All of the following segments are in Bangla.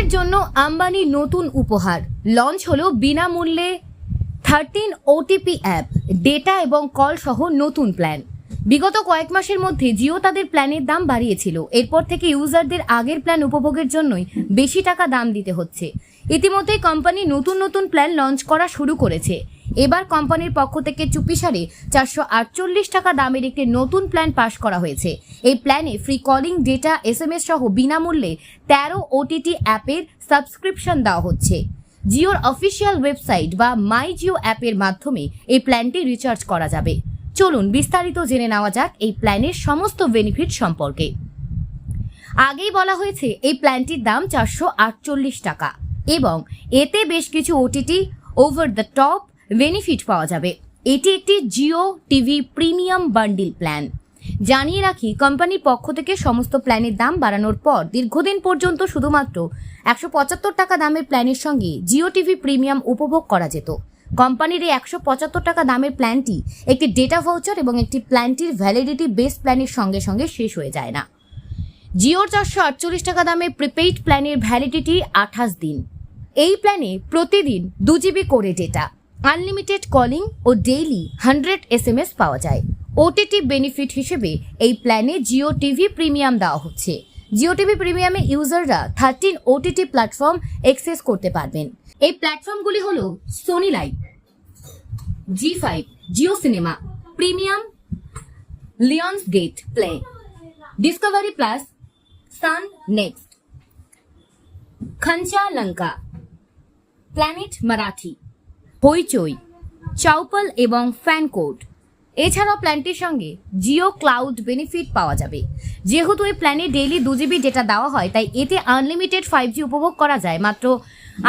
ইউজারদের জন্য আম্বানি নতুন উপহার। লঞ্চ হলো বিনামূল্যে থার্টিন ওটিপি অ্যাপ ডেটা এবং কল সহ নতুন প্ল্যান বিগত কয়েক মাসের মধ্যে জিও তাদের প্ল্যানের দাম বাড়িয়েছিল। এরপর থেকে ইউজারদের আগের প্ল্যান উপভোগের জন্যই বেশি টাকা দাম দিতে হচ্ছে। ইতিমধ্যেই কোম্পানি নতুন নতুন প্ল্যান লঞ্চ করা শুরু করেছে। এবার কোম্পানির পক্ষ থেকে চুপিসারে চারশো আটচল্লিশ টাকা দামের একটি নতুন প্ল্যান পাশ করা হয়েছে। এই প্ল্যানে free calling data S M S সহ বিনামূল্যে তেরো ওটিটি অ্যাপের সাবস্ক্রিপশন দেওয়া হচ্ছে। জিওর অফিসিয়াল ওয়েবসাইট বা মাই জিও অ্যাপের মাধ্যমে এই প্ল্যানটি রিচার্জ করা যাবে। চলুন বিস্তারিত জেনে নেওয়া যাক এই প্ল্যানের সমস্ত বেনিফিট সম্পর্কে। আগেই বলা হয়েছে, এই প্ল্যানটির দাম চারশো আটচল্লিশ টাকা এবং এতে বেশ কিছু OTT over the top benefit পাওয়া যাবে। এটি একটি Jio TV premium bundle plan. জানিয়ে রাখি কোম্পানির পক্ষ থেকে সমস্ত প্ল্যানের দাম বাড়ানোর পর দীর্ঘদিন পর্যন্ত শুধুমাত্র একশো পঁচাত্তর টাকা দামের প্ল্যানের সঙ্গে জিও টিভি প্রিমিয়াম উপভোগ করা যেত। কোম্পানির এই একশো পঁচাত্তর টাকা দামের প্ল্যানটি একটি ডেটা ভাউচার এবং একটি প্ল্যানটির ভ্যালিডিটি বেস প্ল্যানের সঙ্গে সঙ্গে শেষ হয়ে যায় না। জিওর চারশো আটচল্লিশ টাকা দামের প্রিপেইড প্ল্যানের ভ্যালিডিটি আঠাশ দিন। এই প্ল্যানে প্রতিদিন দু জিবি করে ডেটা, আনলিমিটেড কলিং ও ডেইলি হান্ড্রেড এস পাওয়া যায়। ওটিটি বেনিফিট হিসেবে এই প্ল্যানে জিও টিভি প্রিমিয়াম দেওয়া হচ্ছে। জিও টিভি প্রিমিয়ামে ইউজাররা থার্টিন ওটিটি প্ল্যাটফর্ম অ্যাক্সেস করতে পারবেন। এই প্ল্যাটফর্মগুলি হল Sony LIV Zee five Jio Cinema premium Lionsgate Play Discovery plus Sun NXT খঞ্চা লঙ্কা প্ল্যানেট মারাঠি হইচই চাউপাল এবং ফ্যানকোড এছাড়াও প্ল্যানটির সঙ্গে জিও ক্লাউড বেনিফিট পাওয়া যাবে। যেহেতু এই প্ল্যানে ডেইলি দু জিবি ডেটা দেওয়া হয়, তাই এতে আনলিমিটেড ফাইভ জি উপভোগ করা যায়। মাত্র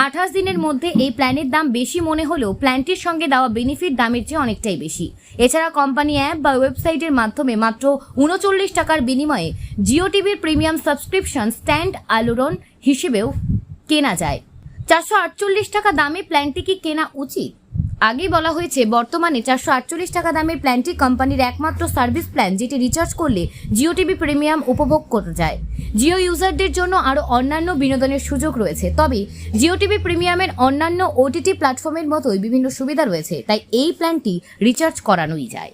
আঠাশ দিনের মধ্যে এই প্ল্যানের দাম বেশি মনে হলেও প্ল্যানটির সঙ্গে দেওয়া বেনিফিট দামের চেয়ে অনেকটাই বেশি। এছাড়া কোম্পানি অ্যাপ বা ওয়েবসাইটের মাধ্যমে মাত্র উনচল্লিশ টাকার বিনিময়ে জিও টিভির প্রিমিয়াম সাবস্ক্রিপশন স্ট্যান্ড আলোড়ন হিসেবেও কেনা যায়। চারশো আটচল্লিশ টাকা দামে প্ল্যানটি কি কেনা উচিত? আগেই বলা হয়েছে, বর্তমানে চারশো আটচল্লিশ টাকা দামের প্ল্যানটি কোম্পানির একমাত্র সার্ভিস প্ল্যান, যেটি রিচার্জ করলে জিও টিভি প্রিমিয়াম উপভোগ করা যায় জিও ইউজারদের জন্য আরও অন্যান্য বিনোদনের সুযোগ রয়েছে, তবে জিও টিভি প্রিমিয়ামের অন্যান্য ওটিটি প্ল্যাটফর্মের মতোই বিভিন্ন সুবিধা রয়েছে, তাই এই প্ল্যানটি রিচার্জ করানোই যায়।